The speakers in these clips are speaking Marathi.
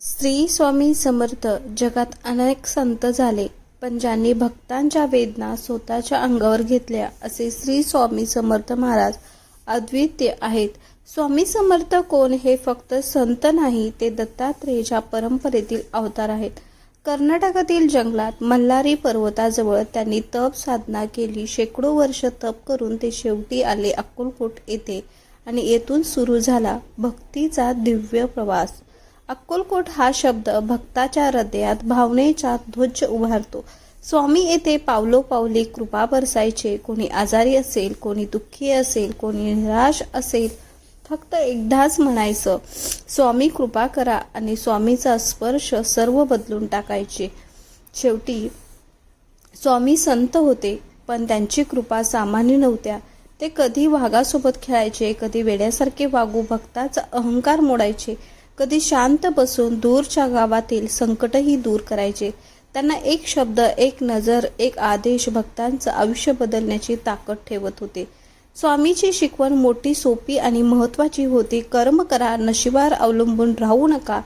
श्री स्वामी समर्थ जगात अनेक संत झाले पण ज्यांनी भक्तांच्या वेदना स्वतःच्या अंगावर घेतल्या असे श्री स्वामी समर्थ महाराज अद्वितीय आहेत. स्वामी समर्थ कोण हे फक्त संत नाही ते दत्तात्रेयच्या परंपरेतील अवतार आहेत. कर्नाटकातील जंगलात मल्हारी पर्वताजवळ त्यांनी तप साधना केली शेकडो वर्ष तप करून ते शेवटी आले अक्कलकोट येथे. आणि येथून सुरू झाला भक्तीचा दिव्य प्रवास. अक्कलकोट हा शब्द भक्ताच्या हृदयात भावनेचा ध्वज उभारतो. स्वामी येथे पावलोपावली कृपा बरसायचे. कोणी आजारी असेल कोणी दुःखी असेल कोणी निराश असेल फक्त एकदाच म्हणायचं स्वामी कृपा करा आणि स्वामीचा स्पर्श सर्व बदलून टाकायचे. शेवटी स्वामी संत होते पण त्यांची कृपा सामान्य नव्हत्या. ते कधी वाघासोबत खेळायचे कधी वेड्यासारखे वागू भक्ताचा अहंकार मोडायचे. कधी शांत बसून दूरच्या गावातील संकटही दूर करायचे. त्यांना एक शब्द एक नजर एक आदेश भक्तांचं आयुष्य बदलण्याची ताकद ठेवत होते. स्वामीची शिकवण मोठी सोपी आणि महत्वाची होती. कर्म करा नशिबार अवलंबून राहू नका.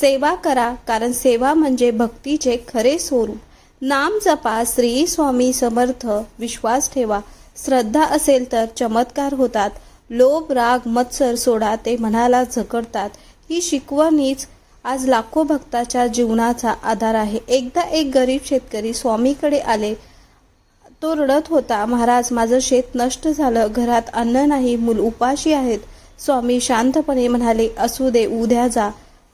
सेवा करा कारण सेवा म्हणजे भक्तीचे खरे स्वरूप. नाम जपा श्री स्वामी समर्थ विश्वास ठेवा. श्रद्धा असेल तर चमत्कार होतात. लोभ राग मत्सर सोडा ते मनाला झकडतात. ही शिकवणीच आज लाखो भक्ताच्या जीवनाचा आधार आहे. एकदा एक गरीब शेतकरी स्वामीकडे आले तो रडत होता महाराज माझं शेत नष्ट झालं घरात अन्न नाही मूल उपाशी आहेत. स्वामी शांतपणे म्हणाले असू दे उद्या जा.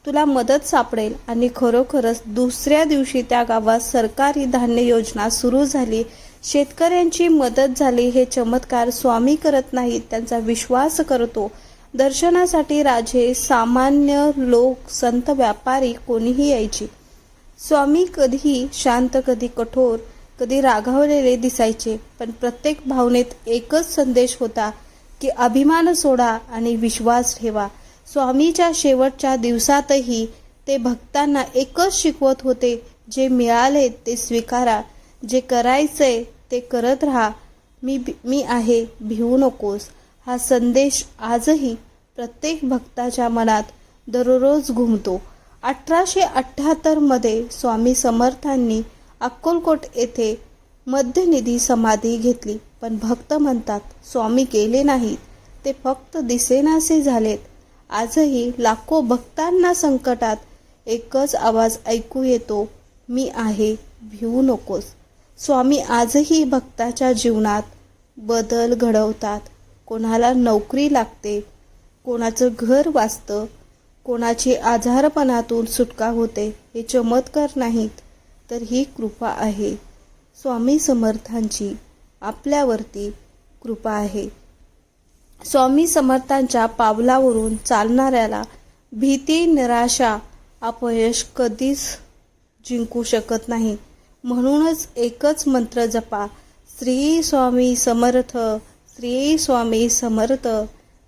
तुला मदत सापडेल. आणि खरोखरच दुसऱ्या दिवशी त्या गावात सरकारी धान्य योजना सुरू झाली. शेतकऱ्यांची मदत झाली हे चमत्कार स्वामी करत नाहीत त्यांचा विश्वास करतो. दर्शनासाठी राजे सामान्य लोक संत व्यापारी कोणीही यायची. स्वामी कधी शांत कधी कठोर कधी रागावलेले दिसायचे पण प्रत्येक भावनेत एकच संदेश होता की अभिमान सोडा आणि विश्वास ठेवा. स्वामीच्या शेवटच्या दिवसातही ते भक्तांना एकच शिकवत होते जे मिळाले ते स्वीकारा जे करायचंय ते करत राहा. मी मी आहे भिवू नकोस. हा संदेश आजही प्रत्येक भक्ताच्या मनात दररोज घुमतो. अठराशे अठ्ठ्याहत्तरमध्ये स्वामी समर्थांनी अक्कलकोट येथे मध्यनिधी समाधी घेतली. पण भक्त म्हणतात स्वामी गेले नाहीत. ते फक्त दिसेनासे झालेत. आजही लाखो भक्तांना संकटात एकच आवाज ऐकू येतो मी आहे भिवू नकोस. स्वामी आजही भक्ताच्या जीवनात बदल घडवतात. कोणाला नोकरी लागते कोणाचं घर वाचतं कोणाची आजारपणातून सुटका होते हे चमत्कार नाहीत तर ही कृपा आहे. स्वामी समर्थांची आपल्यावरती कृपा आहे. स्वामी समर्थांच्या पावलावरून चालणाऱ्याला भीती निराशा अपयश कधीच जिंकू शकत नाही. म्हणूनच एकच मंत्र जपा श्री स्वामी समर्थ श्री स्वामी समर्थ